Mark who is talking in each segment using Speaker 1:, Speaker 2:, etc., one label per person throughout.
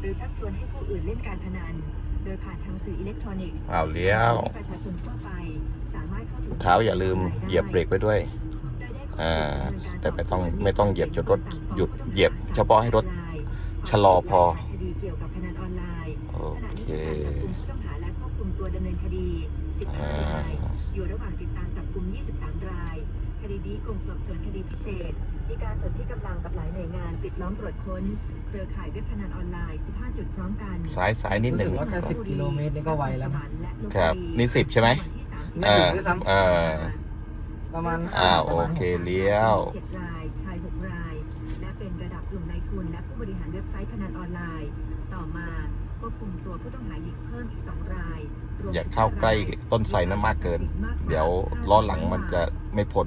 Speaker 1: หรือชักชวนให้ผู้อื่นเล่นการพนัน โดยผ่านทางสื่ออิเล็กทรอนิกส์
Speaker 2: อ้าวเลี้ยว
Speaker 1: ให้ประชาชนทั่วไปสามารถเข้าถึง
Speaker 2: เท้าอย่าลืมเหยียบเบรกไว้ด้วย
Speaker 1: โดยได้ข้อมูล
Speaker 2: อ่า
Speaker 1: ดำเนินการ
Speaker 2: แต่ไม่ต้อง
Speaker 1: สบสวน
Speaker 2: ไม่ต้องเหยียบจนรถหยุดเหยียบ เฉพาะให้รถชะลอพอ
Speaker 1: คดีเกี่ยวกับพนันออนไลน์
Speaker 2: โอ
Speaker 1: ขณะ
Speaker 2: เค
Speaker 1: นี้มีการจับกลุ่มผู้ต้องหาและควบคุมตัวดำเนินคดี
Speaker 2: อ่า
Speaker 1: 15รายอยู่ระหว่างติดตามจับกลุ่ม23 ราย คดีนี้กรมสอบสวนคดีพิเศษ มีการสนที่กำลังกับหลายหน่วยงานปิดล้อมตรวจค้น เครือข่ายเว็บพนันออนไลน์ 15 จุดพร้อมกัน
Speaker 2: ซ้ายซ้ายนิดหนึ่ง
Speaker 3: รู้สึกว่าแค่10กิโลเมตรนี่ก็ไวแล้วนะ
Speaker 2: ครับนี่10ใช่ไหม
Speaker 3: ไม่
Speaker 2: อ่า
Speaker 3: ถึงด้วยซ้ำ
Speaker 2: อ่า
Speaker 3: ประมาณ
Speaker 2: อ่า
Speaker 3: ป
Speaker 2: โอ
Speaker 3: ระมาณ
Speaker 2: เคเลี้ยว
Speaker 1: เจ็ดรายชายหกราย และเป็นระดับกลุ่มนายทุน และผู้บริหารเว็บไซต์พนันออนไลน์ ต่อมาควบคุมตัวผู้ต้องหาหญิงเพิ่มอีกสองรายรวม
Speaker 2: อย่าเข้าใกล้ต้นไทรนั้นมากเกิน เดี๋ยวล้อหลังมันจะไม่พ้น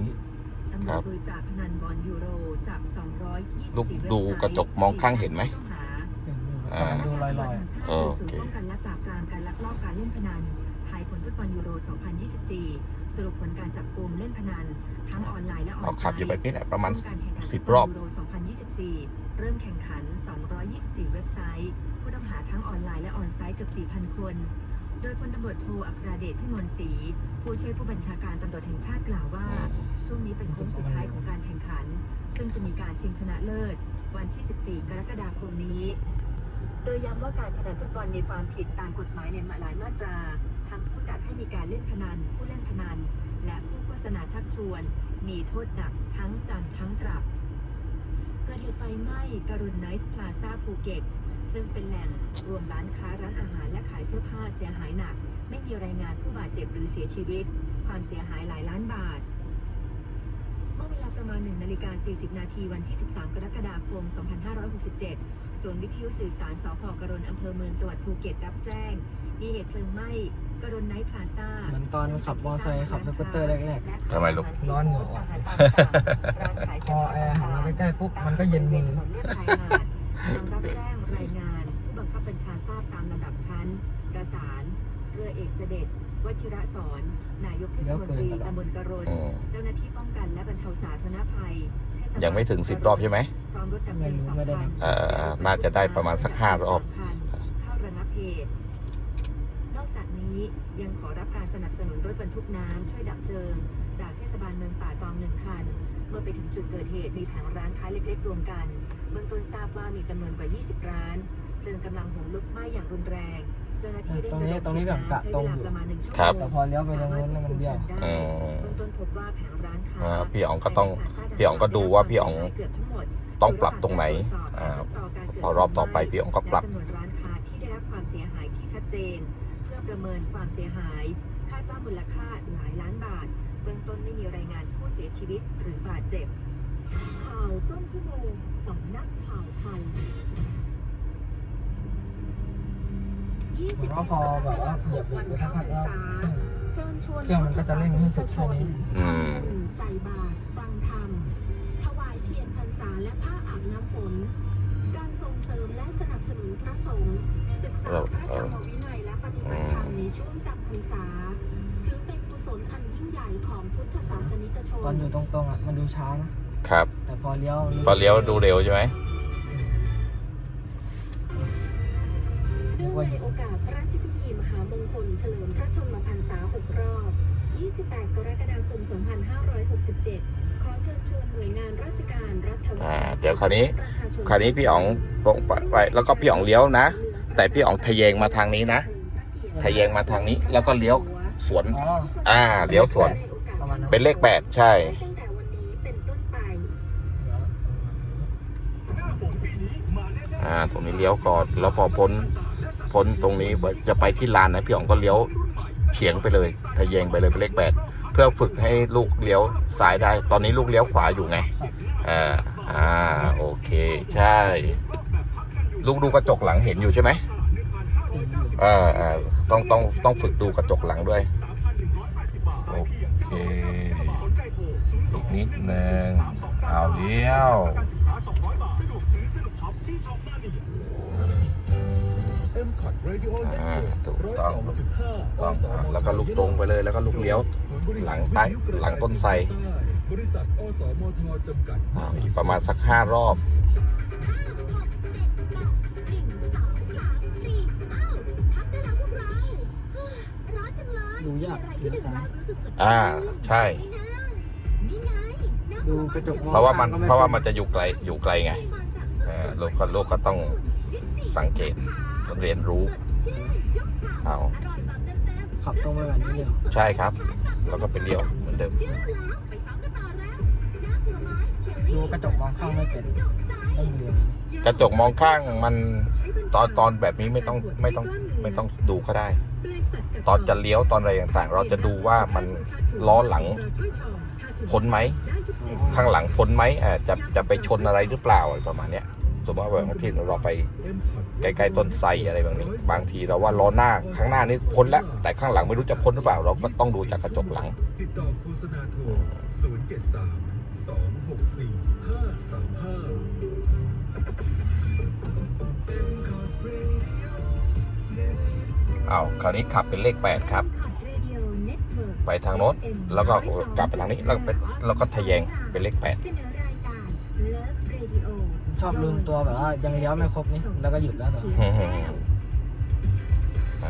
Speaker 1: ตำรวจลุยปราบพนันบอลยูโรจับ224
Speaker 2: ลูกดูกระจกมองข้างเห็นไหม
Speaker 1: ผู้ต้องหา
Speaker 2: อ่า
Speaker 3: ดูลอย
Speaker 1: โอ
Speaker 2: โอ
Speaker 1: เค
Speaker 2: เค
Speaker 1: ป้องกันและปราบปรามการลักลอบการเล่นพนันภายผลฟุตบอลยูโร 2024 สรุปผลการจับกลุ่มเล่นพนันทั้งออนไลน์และออนไลน์
Speaker 2: เอาขับอยู่แบบนี้แหละประมาณ
Speaker 1: ช่วงกแข่งขัน
Speaker 2: สิบรอบ
Speaker 1: ฟุตลยูโร 2024 เริ่มแข่งขัน 224 เว็บไซต์ ผู้ต้องหาทั้งออนไลน์และออนไซต์เกือบ 4,000 คน โดยพลตำรวจโทอัครเดชพิมลศรีผู้ช่วยผู้บัญชาการตำรวจแห่งชาติกล่าวว่า ช่วงนี้เป็นโค้งสุดท้ายของการแข่งขัน ซึ่งจะมีการชิงชนะเลิศ วันที่ 14 กรกฎาคมนี้ โดยย้ำว่าการพนันฟุตบอลมีความผิดตามกฎหมายในหลายมาตราทั้งผู้จัดให้มีการเล่นพนัน ผู้เล่นพนัน และผู้โฆษณาชักชวน มีโทษหนักทั้งจำทั้งปรับเกิดเหตุไฟไหม้การุณไนท์พลาซ่าภูเก็ตซึ่งเป็นแหล่ง รวมร้านค้าร้านอาหารและขายเสื้อผ้าเสียหายหนัก ไม่มีรายงานผู้บาดเจ็บหรือเสียชีวิต ความเสียหายหลายล้านบาท เมื่อเวลาประมาณ1นาฬิกา40 นาทีวันที่ 13 กรกฎาคม 2567ศูนย์วิทยุสื่อสารสพกรณอำเภอเมืองจังหวัดภูเก็ตรับแจ้ง มีเหตุเพลิงไหม้กรณไนท์พลาซ่า
Speaker 3: เหมือนตอนขับมอไซค์ขับสกูตเตอร์แรก
Speaker 2: ทำไมลูก
Speaker 3: ร้อนเหงื่อออก พอแอร์หันมาใกล้ๆปุ๊บมันก็เย็นมือ
Speaker 1: หลังรับแจ้งรายงานผู้ บังคับบัญชาทราบตามลำดับชั้น ประสาน เรือเอกเจเดชวชิระสอน นายกเทศมนตรีตำบลกรณ
Speaker 2: อืม
Speaker 1: เจ้าหน้าที่ป้องกันและบรรเทาสาธารณภัยเทศบาล
Speaker 2: ยังไม่ถึงสิบรอบใช่ไหม
Speaker 1: พร้อมรถดับเพลิงสอง
Speaker 3: ไม่รู้ไม่ได้
Speaker 1: คัน
Speaker 3: นับ
Speaker 2: เอ่อน่าจะได้ประมาณสักห้ารอบ
Speaker 1: เข้าระงับเหตุ นอกจากนี้ยังขอรับการสนับสนุนรถบรรทุกน้ำช่วยดับเพลิง จากเทศบาลเมืองป่าตองหนึ่งคัน เมื่อไปถึงจุดเกิดเหตุมีแผงร้านค้าเล็กๆรวมกัน เบื้องต้นทราบว่ามีจำนวนกว่า 20 ร้าน เพลิงกำลังโหมลุกไหม้อย่างรุนแรง เจ้าหน้าที่ได้
Speaker 3: ตรงนี้
Speaker 1: ระดม
Speaker 3: ตรงนี้แบบกะ
Speaker 1: ใช้
Speaker 3: ตรง
Speaker 1: เวลา
Speaker 3: อยู่
Speaker 1: ประมาณหนึ่งชั่ว
Speaker 2: ครับ
Speaker 1: โม
Speaker 3: แต่
Speaker 1: ง
Speaker 3: พอเลี้ยวไปตรงนู้นน่ะมันเบี้ยว
Speaker 1: ได้
Speaker 2: อืม
Speaker 1: เบื้องต้นพบว่าแผงร้านค้า
Speaker 2: อ่าพี่อ๋องก็ต้องพี่อ๋องก็ดูว่าพี่อ๋อง
Speaker 1: เกือบทั้งหมด
Speaker 2: ต้องปรับตรงไหน อ่า พอรอบต่อไปพี่อ๋องก็ปรับ
Speaker 1: และจำนวนร้านค้าที่ได้รับความเสียหายที่ชัดเจน เพื่อประเมินความเสียหาย คาดว่ามูลค่าหลายล้านบาท เบื้องต้นไม่มีรายงานผู้เสียชีวิตหรือบาดเจ็บ ข่าวต้นชั่วโมงสำนักข่าวไทย
Speaker 3: ผมว่าพอแบบว่าเหยียบเบรกไปสักพักแล้ว
Speaker 1: เชิญชวน
Speaker 3: เครื่องมันก็จะเร่งให้สุดแค่นี้
Speaker 2: อืม
Speaker 1: ใส่บาตรฟังธรรมถวายเทียนพรรษาและผ้าอาบน้ำฝน การส่งเสริมและสนับสนุนพระสงฆ์ศึกษาพระธรรมวินัยและปฏิบัติธรรมในช่วงจำพรรษาถือเป็นกุศลอันยิ่งใหญ่ของพุทธศาสนิกชน
Speaker 3: ตอนอยู่ตรงๆอะมันดูช้านะครับ แต่พอเลี้ยว
Speaker 2: พอเลี้ยวดูเร็วใช่ไหม
Speaker 1: เฉลิมพระชนมพรรษา 6 รอบ 28 กรกฎาคม 2567 ขอเชิญชวนหน่วยงานราชการรัฐวิ
Speaker 2: อ่า
Speaker 1: สาหกิจ
Speaker 2: เดี๋ยวคราวนี้
Speaker 1: ประชาช
Speaker 2: คราวนี้พี่อ๋องลงไปไปแล้วก็พี่อ๋องเลี้ยวนะ แต่พี่อ๋องทะแยงมาทางนี้นะ ทะแยงมาทางนี้แล้วก็เลี้ยว สวน
Speaker 3: อ๋อ
Speaker 2: อ่าเลี้ยวสวน
Speaker 3: ประมาณนั้น
Speaker 2: เป็นเลขแปดใช่
Speaker 1: ตั้งแต่วันนี้เป็นต้นไป
Speaker 2: อ่า ตรงนี้เลี้ยวก่อน แล้วพอพ้น พ้นตรงนี้จะไปที่ลานนะพี่อ๋องก็เลี้ยวเฉียงไปเลยทะแยงไปเลยเป็นเลขแปดเพื่อฝึกให้ลูกเลี้ยวซ้ายได้ ตอนนี้ลูกเลี้ยวขวาอยู่ไงอ่าอ่าโอเคใช่ ลูกดูกระจกหลังเห็นอยู่ใช่ไหมอ่าอ่าต้องต้องต้องฝึกดูกระจกหลังด้วยโอเคอีกนิดนึงเอาเลี้ยว ถูกต้องต้องแล้วก็ลูกตรงไปเลยแล้วก็ลูกเลี้ยวหลังใต้หลังต้นไทร
Speaker 4: อีก
Speaker 2: ประมาณสักห้ารอบ
Speaker 1: ดู
Speaker 3: ยาก
Speaker 2: อ่าใช่
Speaker 3: ดูกระจก
Speaker 2: เพราะว่ามันเพราะว่ามันจะอยู่ไกลอยู่ไกลไงลูกก็ลกก็ต้องสังเกต เรียนรู้เอา
Speaker 3: ขับตรงไปแบบนี้เลยเหรอ
Speaker 2: ใช่ครับ แล้วก็ไปเลี้ยวเหมือนเดิม
Speaker 3: ดูกระจกมองข้างไม่เป็นต้องเรียน
Speaker 2: กระจกมองข้างมันตอนตอนแบบนี้ไม่ต้องไม่ต้องไม่ต้องดูก็ได้ ตอนจะเลี้ยวตอนอะไรต่างๆ เราจะดูว่ามันล้อหลังพ้นไหม ข้างหลังพ้นไหมอ่าจะจะไปชนอะไรหรือเปล่าอะไรประมาณเนี้ย สมมติว่าบางทีเราไป
Speaker 4: M พอด
Speaker 2: ใกล้ๆต้นไทรอะไรแบบนี้ บางทีเราว่าล้อหน้าข้างหน้านี่พ้นแล้ว แต่ข้างหลังไม่รู้จะพ้นหรือเปล่า เราก็ต้องดูจากกระจกหลัง
Speaker 4: ติดต่อโฆษณาโทร073 264 535
Speaker 2: เอาคราวนี้ขับเป็นเลข 8 ครับ ไปทางโน้นแล้วก็กลับไปทางนี้แล้วก็ไปแล้วก็ทะแยงเป็นเลข 8
Speaker 3: ชอบลืมตัวแบบว่ายังเลี้ยวไม่ครบนี่แล้วก็หยุดแล้วตัว
Speaker 2: อ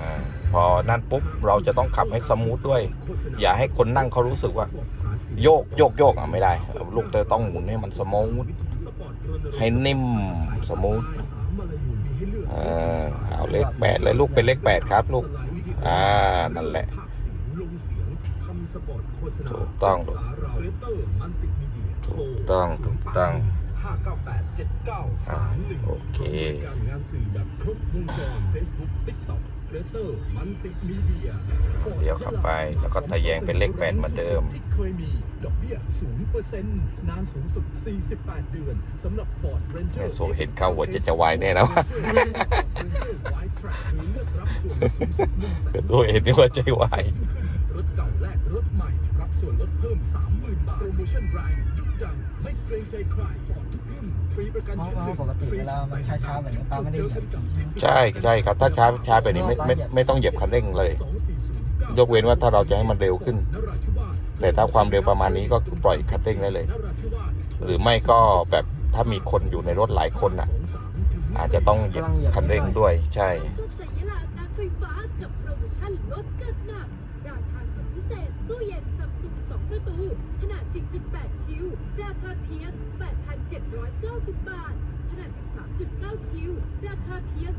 Speaker 2: พอนั่นปุ๊บเราจะต้องขับให้สมูทด้วย อย่าให้คนนั่งเขารู้สึกว่า โยกโยกโยกอะไม่ได้ ลูกเตอต้องหมุนให้มันสมูทให้นิ่มสมูทอ่าเอาเลขแปดเลยลูกเป็นเลขแปดครับลูกอ่านั่นแหละถูกต้องถูกต้องถูกต้อง อ่าโอเค
Speaker 4: การงานสื่อแบบครบวงจร Facebook TikTok เ r เตอร์มันติมีเดีย
Speaker 2: เดี๋ยวเข้าไปแล้วก็ทะแยงเป็นเลขแปดเหมือนเดิม
Speaker 4: ที่เคยมีดอกเบี้ย0%นานสูงสุด 48 เดือนสำหรับ Ford Ranger
Speaker 2: เนี่ยโซเห็นเข้าหัวจะจะวายแน่นะโซเห็นนี่ว่าใจวาย
Speaker 4: รถเก่า แลกรถใหม่ รับส่วนลดเพิ่ม 30,000 บาท โปรโมชั่นแรงยุคดัง ไม่เกรงใจใครของทุกรุ่นฟรีประกัน
Speaker 3: เพราะ
Speaker 4: ชั้นห
Speaker 3: ว่า
Speaker 4: นึ่ง
Speaker 3: ปกติเวลามันช้าๆแบบนี้ป้าไม่ได้เหยียบ
Speaker 2: ใช่ใช่ครับ ถ้าช้าช้าไปนี้ไม่ไม่ไม่ต้องเหยียบคันเร่งเลย ยกเว้นว่าถ้าเราจะให้มันเร็วขึ้น
Speaker 4: นราธิวาส
Speaker 2: แต่ถ้าความเร็วประมาณนี้ก็คือปล่อยคันเร่งได้เลย
Speaker 4: นราธิวาส
Speaker 2: หรือไม่ก็แบบถ้ามีคนอยู่ในรถหลายคนอะ อาจจะต้องเหยียบคันเร่งด้วย ใช่
Speaker 5: โชคชัยยะลาการไฟฟ้ากับโปรโมชั่นลดจัดหนักราคาสุด พิเศษตู้เย็นซัมซุง2ประตู ขนาด 10.8 คิว ราคาเพียง 8,790 บาท ขนาด 13.9 คิว ราคาเพียง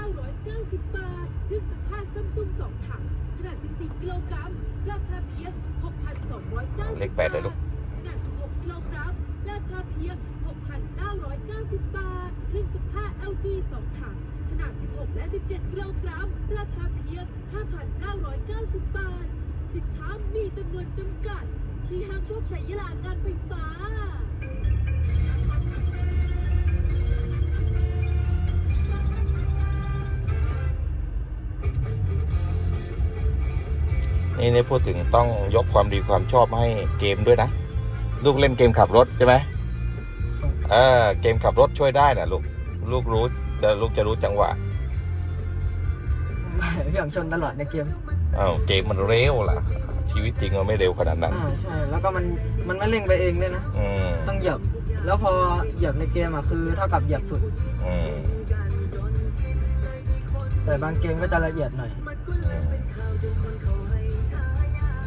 Speaker 5: 9,990 บาทเครื่องซักผ้าซัมซุง2ถัง ขนาด 14 กิโลกรัม ราคาเพียง 6,290
Speaker 2: เลขแปดเลยลูก
Speaker 5: ขนาด 16 กิโลกรัม ราคาเพียง 6,990 บาท เครื่องซักผ้า LG 2 ถัง ขนาด 16 และ 17 กิโลกรัม ราคาเพียง 5,990 บาท สินค้ามีจำนวนจำกัด ที่ห้างโชคชัยยะลาการไฟฟ้า
Speaker 2: นี่นี่พูดถึงต้องยกความดีความชอบให้เกมด้วยนะ ลูกเล่นเกมขับรถใช่ไหมเออเกมขับรถช่วยได้นะลูก ลูกรู้แต่ลูกจะรู้จังหวะ
Speaker 3: พี่หยองชนตลอดในเกม
Speaker 2: อ้าวเกมมันเร็วล่ะ ชีวิตจริงมันไม่เร็วขนาดนั้น
Speaker 3: อ่าใช่ แล้วก็มันมันไม่เร่งไปเองด้วยนะ
Speaker 2: อืม
Speaker 3: ต้องเหยียบ แล้วพอเหยียบในเกมอะคือเท่ากับเหยียบสุด
Speaker 2: อืม
Speaker 3: แต่บางเกมก็จะละเอียดหน่อย
Speaker 2: อืม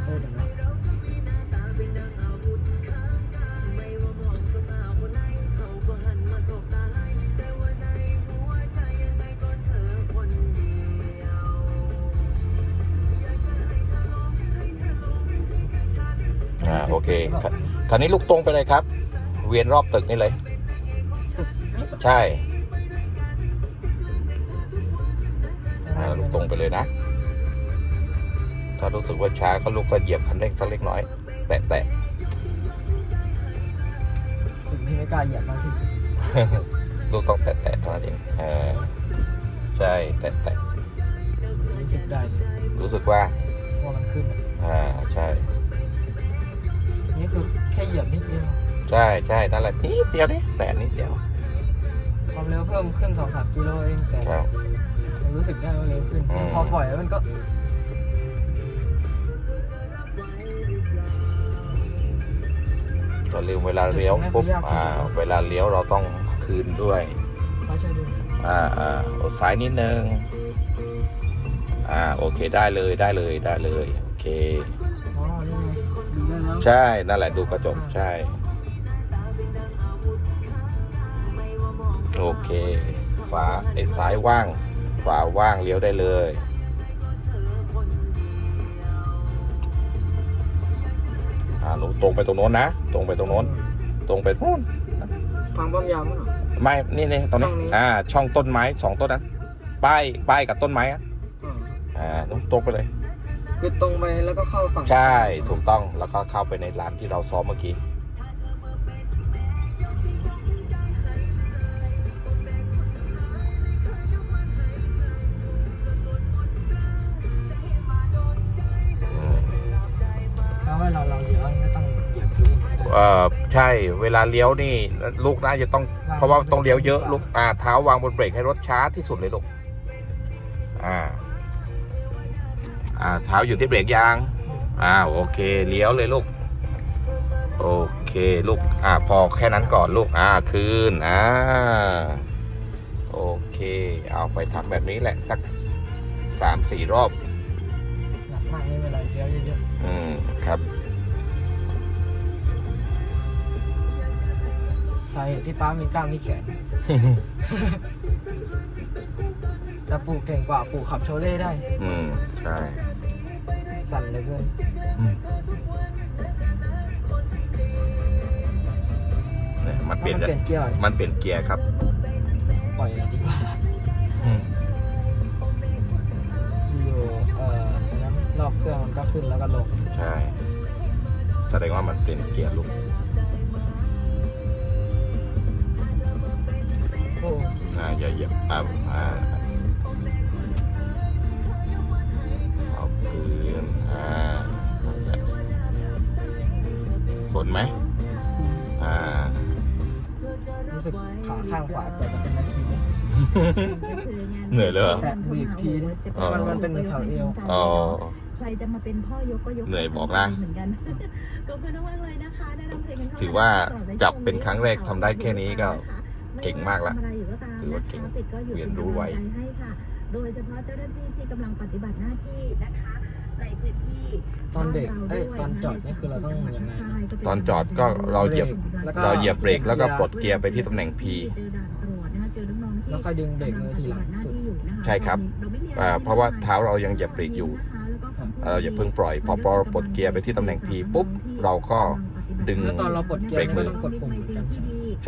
Speaker 3: เออเดี๋ยวนะา
Speaker 2: โอเคคคราวนี้ลูกตรงไปเลยครับ เวียนรอบตึกนี่เลย ใช่อ่าลูกตรงไปเลยนะ ถ้ารู้สึกว่าช้าก็ลูกก็เหยียบคันเร่งสักเล็กน้อย แตะแตะ
Speaker 3: สิ่งที่ไม่กล้าเหยียบมากที่สุด
Speaker 2: ลูกต้องแตะแตะเท่านั้นเองอ่าใช่แตะแตะ
Speaker 3: รู้สึกได้เลย
Speaker 2: รู้สึกว่า
Speaker 3: ว่ามันขึ้นอะ
Speaker 2: อ่าใช่
Speaker 3: นี่คือ แค่เหยียบนิดเดียว
Speaker 2: ใช่ใช่นั่นแหละนิดเดียวนี่แตะนิดเดียว
Speaker 3: ความเร็วเพิ่มขึ้น2อสกิโลเองแต่
Speaker 2: ครับ
Speaker 3: มันรู้สึกได้ว่าเร็วขึ้น
Speaker 2: อืม
Speaker 3: พอปล่อยแล้วมันก็
Speaker 2: ก็ลืมเวลาเลี้ยวปุ๊บอ่าเวลาเลี้ยวเราต้องคืนด้วย
Speaker 3: ไม่ใช่ดู
Speaker 2: อ่าอ่าเอาซ้ายนิดนึง อ่า โอเคได้เลยได้เลยได้เลย โอเค
Speaker 3: อ๋อนี่ไง ดูได้แล้ว
Speaker 2: ใช่นั่นแหละดูกระจกใช่ โอเค ขวาไอ้ซ้ายว่าง ขวาว่างเลี้ยวได้เลย อ่าหนูตรงไปตรงโน้นนะ ตรงไปตรงโน้น ตรงไปโน้น
Speaker 3: ฟังป้อมยามมั้งเหรอ
Speaker 2: ไม่ นี่นี่ตรงนี้
Speaker 3: ช่องนี้
Speaker 2: อ่า ช่องต้นไม้สองต้นนั้น ป้าย ป้ายกับต้นไม้อะ
Speaker 3: อืม
Speaker 2: อ่าหนูตรงไปเลย
Speaker 3: คือตรงไปแล้วก็เข้าฝั่ง
Speaker 2: ใช่ถูกต้องแล้วก็เข้าไปในร้านที่เราซ้อมเมื่อกี้
Speaker 3: แล้วเวลาเราเลี้ยวไม่ต้องเหยียบพื้น
Speaker 2: เอ่อใช่เวลาเลี้ยวนี่ลูกน่าจะต้องเพราะว่าต้องเลี้ยวเยอะลูกอ่าเท้าวางบนเบรกให้รถช้าที่สุดเลยลูกอ่า อ่าเท้าอยู่ที่เบรกยางอ่าโอเคเลี้ยวเลยลูกโอเคลูกอ่าพอแค่นั้นก่อนลูกอ่าคืนอ่าโอเค เอาไปทำแบบนี้แหละสักสามสี่รอบ
Speaker 3: หนักมากนี่เวลาเลี้ยวเยอะ
Speaker 2: อืมครับ
Speaker 3: สาเหตุที่ป้ามีกล้ามที่แขน แต่ปู่เก่งกว่าปู่ขับโชเล่ได้
Speaker 2: อืม ใช่
Speaker 3: สั่นเหลยเพื่อน
Speaker 2: เนี่ยมันเปลี่ยน
Speaker 3: เปลี่ยนเกียร์
Speaker 2: มันเปลี่ยนเกียร์ครับ
Speaker 3: ปล่อยดีกว่า
Speaker 2: อืม
Speaker 3: อยู่เอ่อน้ำรอบเครื่องมันก็ขึ้นแล้วก็ลง
Speaker 2: ใช่ แสดงว่ามันเปลี่ยนเกียร์ลูก
Speaker 3: โอ้
Speaker 2: อ่าอย่าเหยียบอ่าอ่าเอาคืนอ่าฝนไหมอ่า
Speaker 3: รู้สึกขาข้างขวาแต่จะเป็นนาที
Speaker 2: เหนื่อยเลยเหรอ
Speaker 3: แต่บีบทีนึง
Speaker 2: อ๋อ
Speaker 3: มันมันเป็นแถวเอว
Speaker 2: อ๋อ
Speaker 6: ใครจะมาเป็นพ่อยกก็ยก
Speaker 2: เหนื่อยบอกนะ
Speaker 6: เหมือนกันขอบคุณมากๆเลยนะคะได้รับเพลงกันเข้ม
Speaker 2: ถือว่าจับเป็นครั้งแรกทำได้แค่นี้ก็ เก่งมากละ
Speaker 6: ไว่ทำอะไรอยู่ก็ตาม
Speaker 2: ถือว่าเก่ง
Speaker 6: นะคะติดก็อยู่
Speaker 2: เรียนรู้ไว
Speaker 6: เป็นกำลังใจให้ค่ะโดยเฉพาะเจ้าหน้าที่ที่กำลังปฏิบัติหน้าที่นะคะในพื้นที่
Speaker 3: ตอนเบรก
Speaker 6: บ้า
Speaker 3: เอ้ย
Speaker 6: ด้วย
Speaker 3: ตอนจอดนี่คือเราต้องยังไง
Speaker 2: ตอนจอดก็เราเหยียบ
Speaker 3: แล้วก็
Speaker 2: เราเหยียบเบรกแล้วก็ปลดเกียร์ไปที่ตำแหน่ง P
Speaker 6: เจอด่านตรวจนะคะเจอน้องๆที่
Speaker 3: แล้วค่อยดึงเบรกมือทีหลังสุด
Speaker 2: ใช่ครับอ่าเพราะว่าเท้าเรายังเหยียบเบรกอยู่ เราอย่าเพิ่งปล่อย พอพอปลดเกียร์ไปที่ตำแหน่ง P ปุ๊บเราก็ดึง
Speaker 3: แล้วตอนเราปลดเกียร์
Speaker 2: เบรกมือ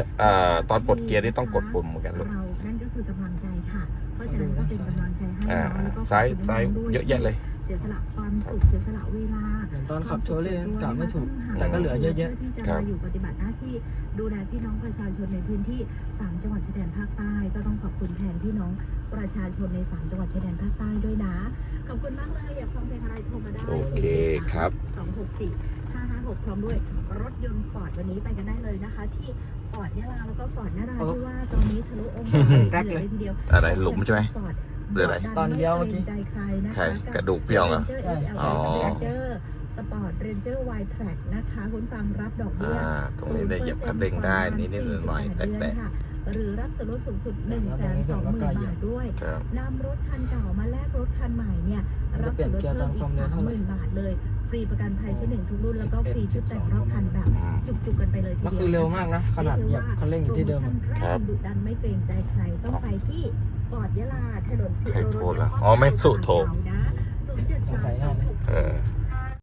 Speaker 3: เหมือนกันใช่ไหม
Speaker 2: เอ่อตอนปลดเกียร์นี่ต้องกดปุ่มเหมือนกันลูก
Speaker 6: เรานั่นก็คือกำลังใจค่ะ เพราะฉะนั้นก็เป็นกำลังใจให้
Speaker 2: อ่า
Speaker 6: น้องแล้วก็
Speaker 2: ซ้าย
Speaker 6: ขอบคุณ
Speaker 2: ซ้าย
Speaker 6: น้องๆด้ว
Speaker 2: เยอะแยะเลย
Speaker 6: เสียสละความสุขเสียสละเวลา
Speaker 3: เหมือนตอนขับโชเล่กลับไม่ถูก แต่ก็เหลือเยอะ
Speaker 6: พื่ที่จะ
Speaker 2: ครั
Speaker 6: มา
Speaker 2: บ
Speaker 6: อยู่ปฏิบัติหน้าที่ดูแลพี่น้องประชาชนในพื้นที่3จังหวัดชายแดนภาคใต้ก็ต้องขอบคุณแทนพี่น้องประชาชนใน3จังหวัดชายแดนภาคใต้ด้วยนะขอบคุณมากเลยอยากฟังเพลงอะไรโทรมาได้
Speaker 2: โอเคครับ
Speaker 6: สองหกสี่ห้าห้าหกพร้อมด้วยรถยนต์ฟอร์ดวันนี้ไปกันได้เลยนะคะ ที่ ฟอร์ดยะลาแล้วก็ฟอร์ดนาราธิวาสตอนนี้ทะลุองค์การเหลือเลยทีเดียว
Speaker 2: อะไรหลุมใช่ไหม
Speaker 6: ฟอร์ด
Speaker 2: หรืออะไร
Speaker 3: ตอนเลี้ยวเมื่อกี้
Speaker 6: ใจใครนะคะ
Speaker 2: ใช่กระดูกพี่ยองเหรอ
Speaker 6: เรนเจอร์
Speaker 3: ใช่
Speaker 6: XL
Speaker 2: อ๋อ
Speaker 6: เรนเจอร์สปอร์ตเรนเจอร์ไวท์แทร็กนะคะคุณฟังรับดอกเบี้ย
Speaker 2: อ่าตรงนี้ได้เหยียบคันเร่งได้นิดๆหน่อยๆแตะ
Speaker 6: เดือนค่ะหรือรับส่วนลดสูงสุด1นึ่งแสนสองหมื่นบาทด้วย
Speaker 2: ๆครับ
Speaker 6: นำรถคันเก่ามาแลกรถคันใหม่เนี่ยรับส่วนลดเพิ่มอีกสามหมื่นบาทเลย ฟรีประกันภัยชั้นหนึ่งทุกรุ่นแล้วก็ฟรีชุดแต่งรอบคันแบบจุกๆกันไปเลยทีเดียวก็
Speaker 3: คือเร็วมากนะขนาดเหยีเร่งอยู่ที่เดิม
Speaker 2: ครับ
Speaker 6: ดุดันไม่เกรงใจใครต้องไปที่ฟอร์ดยะลาถนนสุ
Speaker 2: โขทัยอ๋อไม่สุโขทัยนะศูนย์
Speaker 6: เจ็ดสามหก
Speaker 2: เออ